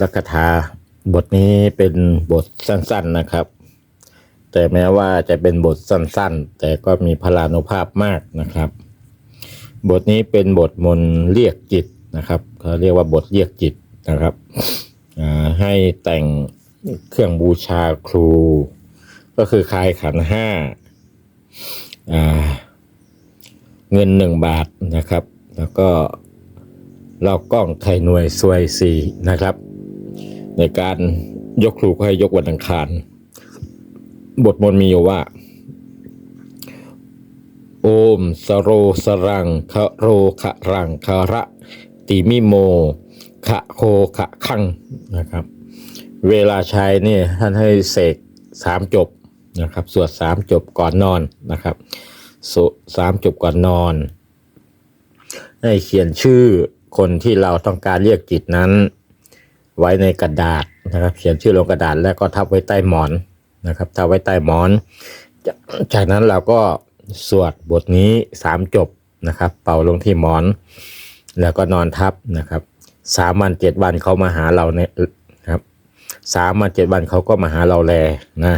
ลักคถาบทนี้เป็นบทสั้นๆนะครับ แต่แม้ว่าจะเป็นบทสั้นๆ แต่ก็มีพลานุภาพมากนะครับ บทนี้เป็นบทมนเรียกจิตนะครับเขาเรียกว่าบทเรียกจิตนะครับให้แต่งเครื่องบูชาครู ก็คือคลายขันห้าอ่าเงินหนึ่งบาทนะครับ แล้วก็เรากล้องไข่หน่วยซวยสี่นะครับ ในการยกครูก็ให้ยกวันอังคาร บทมนต์มีอยู่ว่า โอมสโรสรังคะโรคะรังคาระติมิโมคะโคคะคังนะครับ เวลาใช้เนี่ยท่านให้เสกสามจบนะครับสวดสามจบก่อนนอนนะครับสสามจบก่อนนอน ให้เขียนชื่อคนที่เราต้องการเรียกจิตนั้น ไว้ในกระดาษนะครับ เขียนชื่อลงกระดาษแล้วก็ทับไว้ใต้หมอนนะครับทับไว้ใต้หมอนจากจากนั้นเราก็สวดบทนี้สามจบนะครับ เป่าลงที่หมอน แล้วก็นอนทับนะครับสามวันเจ็ดวันเขามาหาเราเนี่ยครับสามวันเจ็ดวันเขาก็มาหาเราแลนะ